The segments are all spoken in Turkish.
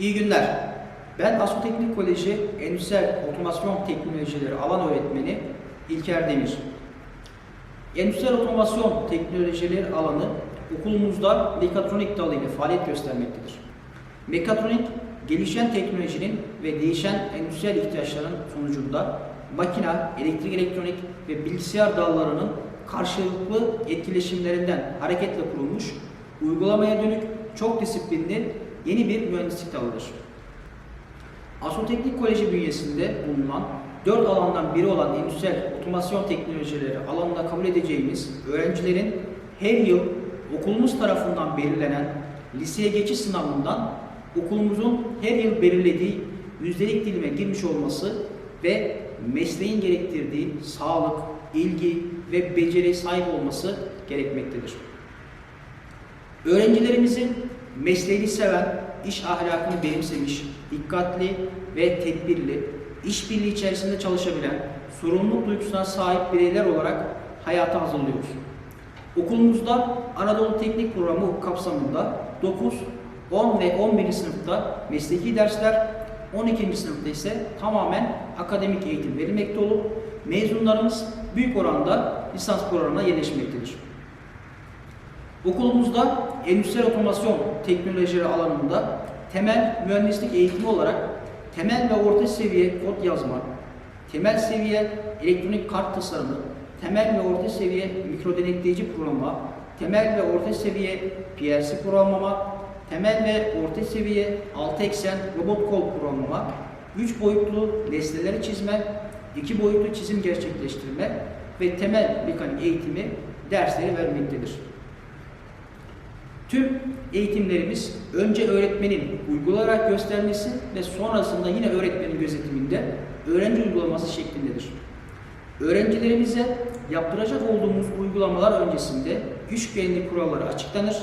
İyi günler. Ben Asu Teknik Koleji Endüstriyel Otomasyon Teknolojileri alan öğretmeni İlker Demir. Endüstriyel otomasyon teknolojileri alanı okulumuzda mekatronik dalı ile faaliyet göstermektedir. Mekatronik, gelişen teknolojinin ve değişen endüstriyel ihtiyaçların sonucunda makina, elektrik elektronik ve bilgisayar dallarının karşılıklı etkileşimlerinden hareketle kurulmuş, uygulamaya dönük çok disiplinli yeni bir mühendislik dalıdır. Asoteknik Koleji bünyesinde bulunan dört alandan biri olan endüstriyel otomasyon teknolojileri alanında kabul edeceğimiz öğrencilerin her yıl okulumuz tarafından belirlenen liseye geçiş sınavından okulumuzun her yıl belirlediği yüzdelik dilime girmiş olması ve mesleğin gerektirdiği sağlık, ilgi ve beceri sahip olması gerekmektedir. Öğrencilerimizin mesleğini seven, iş ahlakını benimsemiş, dikkatli ve tedbirli, işbirliği içerisinde çalışabilen, sorumluluk duygusuna sahip bireyler olarak hayata hazırlıyoruz. Okulumuzda Anadolu Teknik Programı kapsamında 9, 10 ve 11. sınıfta mesleki dersler, 12. sınıfta ise tamamen akademik eğitim verilmekte olup mezunlarımız büyük oranda lisans programına yerleşmektedir. Okulumuzda endüstriyel otomasyon teknolojileri alanında temel mühendislik eğitimi olarak temel ve orta seviye kod yazma, temel seviye elektronik kart tasarımı, temel ve orta seviye mikro denetleyici programlama, temel ve orta seviye PLC programlama, temel ve orta seviye 6 eksen robot kol programlama, 3 boyutlu nesneleri çizme, 2 boyutlu çizim gerçekleştirme ve temel mekanik eğitimi dersleri vermektedir. Tüm eğitimlerimiz önce öğretmenin uygulayarak göstermesi ve sonrasında yine öğretmenin gözetiminde öğrenci uygulaması şeklindedir. Öğrencilerimize yaptıracak olduğumuz uygulamalar öncesinde iş güvenliği kuralları açıklanır,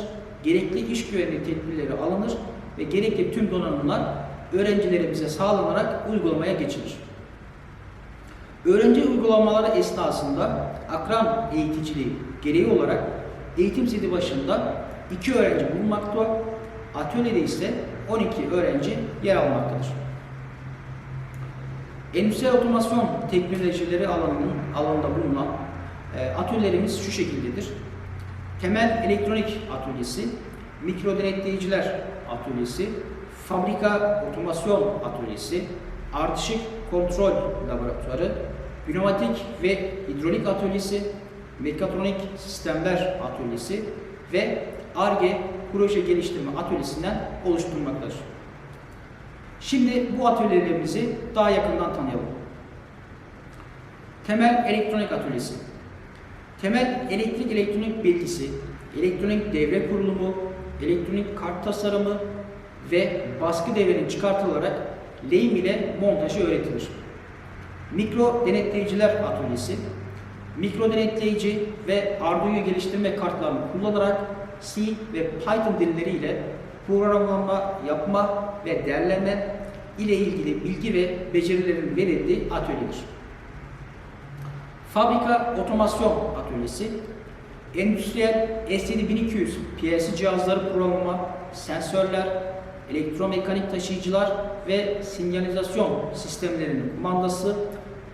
gerekli iş güvenliği tedbirleri alınır ve gerekli tüm donanımlar öğrencilerimize sağlanarak uygulamaya geçilir. Öğrenci uygulamaları esnasında akran eğiticiliği gereği olarak eğitim zili başında 2 öğrenci bulunmakta, atölyede ise 12 öğrenci yer almaktadır. Endüstriyel otomasyon teknolojileri alanının alanında bulunan e, atölyelerimiz şu şekildedir. Temel elektronik atölyesi, mikro denetleyiciler atölyesi, fabrika otomasyon atölyesi, ardışık kontrol laboratuvarı, pneumatik ve hidrolik atölyesi, mekatronik sistemler atölyesi ve ARGE proje geliştirme atölyesinden oluşturmaktadır. Şimdi bu atölyelerimizi daha yakından tanıyalım. Temel elektronik atölyesi. Temel elektrik elektronik bilgisi, elektronik devre kurulumu, elektronik kart tasarımı ve baskı devrenin çıkartılarak lehim ile montajı öğretilir. Mikro denetleyiciler atölyesi, mikro denetleyici ve Arduino geliştirme kartlarını kullanarak C ve Python dilleriyle programlama yapma ve derleme ile ilgili bilgi ve becerilerin verildiği atölyedir. Fabrika Otomasyon Atölyesi, endüstriyel STD1200 PLC cihazları programlama, sensörler, elektromekanik taşıyıcılar ve sinyalizasyon sistemlerinin kumandası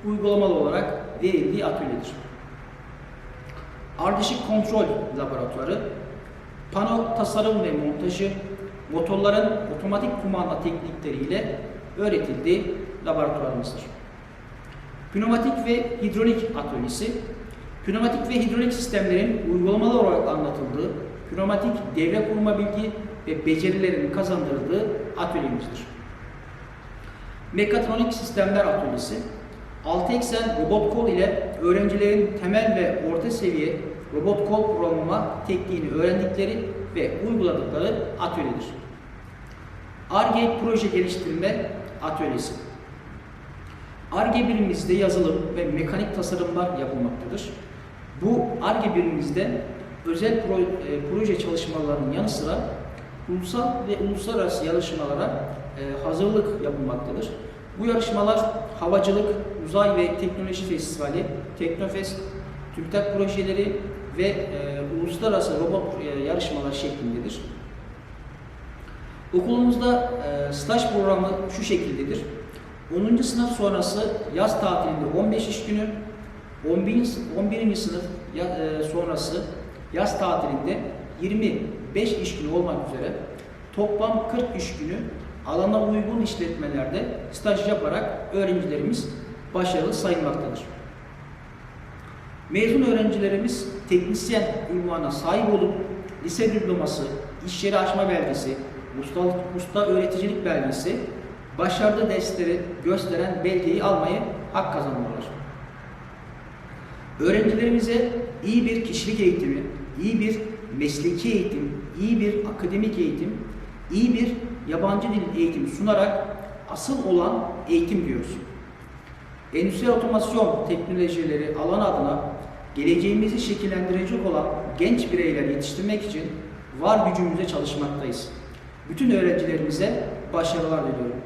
uygulamalı olarak verildiği atölyedir. Ardışık Kontrol Laboratuvarı, pano tasarım ve montajı, motorların otomatik kumanda teknikleriyle öğretildiği laboratuvarımızdır. Pneumatik ve hidrolik atölyesi, pneumatik ve hidrolik sistemlerin uygulamalı olarak anlatıldığı, pneumatik devre kurma bilgi ve becerilerin kazandırıldığı atölyemizdir. Mekatronik sistemler atölyesi, 6 eksen robot kol ile öğrencilerin temel ve orta seviye robot kol programlama tekniğini öğrendikleri ve uyguladıkları atölyedir. ARGE proje geliştirme atölyesi. ARGE birimimizde yazılım ve mekanik tasarımlar yapılmaktadır. Bu ARGE birimimizde özel e, proje çalışmalarının yanı sıra ulusal ve uluslararası yarışmalara e, hazırlık yapılmaktadır. Bu yarışmalar havacılık, uzay ve teknoloji festivali, Teknofest, TÜBİTAK projeleri ve e, uluslararası robot e, yarışmalar şeklindedir. Okulumuzda e, staj programı şu şekildedir. 10. sınıf sonrası yaz tatilinde 15 iş günü, 11. sı- 11. sınıf ya- e, sonrası yaz tatilinde 25 iş günü olmak üzere toplam 40 iş günü alana uygun işletmelerde staj yaparak öğrencilerimiz başarılı sayılmaktadır. Mezun öğrencilerimiz teknisyen ünvanına sahip olup lise diploması, iş yeri açma belgesi, ustalık, usta öğreticilik belgesi, başarılı dersleri gösteren belgeyi almayı hak kazanmalılar. Öğrencilerimize iyi bir kişilik eğitimi, iyi bir mesleki eğitim, iyi bir akademik eğitim, iyi bir yabancı dil eğitimi sunarak asıl olan eğitim diyoruz. Endüstriyel otomasyon teknolojileri alan adına geleceğimizi şekillendirecek olan genç bireyler yetiştirmek için var gücümüzle çalışmaktayız. Bütün öğrencilerimize başarılar diliyorum.